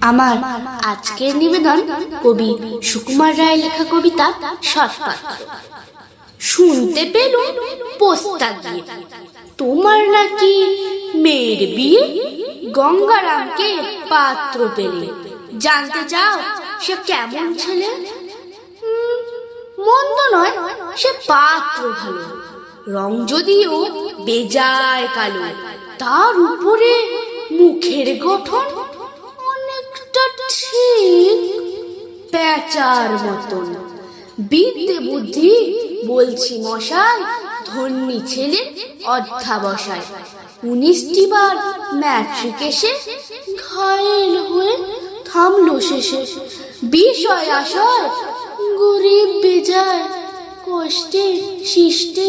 আমার আজকের নিবেদন কবি সুকুমার রায় লেখা কবিতা সৎপাত্র শুনতে পেলুম পোস্তা দিয়ে। তোমার নাকি মেয়ের বিয়ে? গঙ্গারামকে পাত্র পেলে। জানতে চাও সে কেমন ছেলে? মন্দ নয়, সে পাত্র ভালো। রং যদিও বেজায় কালো, তার উপরে মুখের গঠন প্যাচার মতন। বিদ্যে বুদ্ধি, বলছি মশাই, ধন্যী ছেলে অধ্যাবসায়। উনিশটি বার ম্যাট্রিক এসে ঘায়েল হয়ে থামলো শেষে। বিষয় আশয় গরিব বেজায়, কষ্টে, শিষ্টে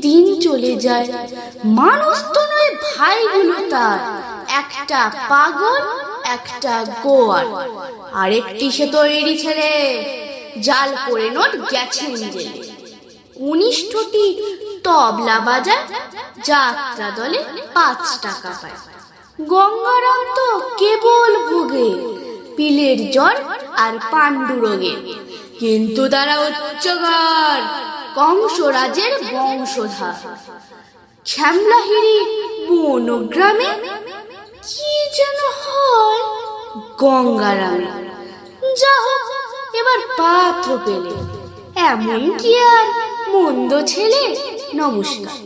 দিন চলে যায়। মানুষ তো নয় ভাইগুলো তার। একটা পাগল একটা গোয়ার আরেকটি সে তৈরি ছেলে। জাল করে নোট গেছেন জেলে কনিষ্ঠটি তবলা বাজার যাত্রা দলে পাঁচ টাকা পায়। গঙ্গারাম তো কেবল ভোগে, পিলের জ্বর আর পাণ্ডু রোগে। কিন্তু তারা উচ্চগর কংসরাজের বংশধর। শ্যামলাহিরি বনগ্রামে যেন হয় গঙ্গারাম। যা হোক এবার পাত্র পেলে। এমন কি আর মন্দ ছেলে? নমস্কার।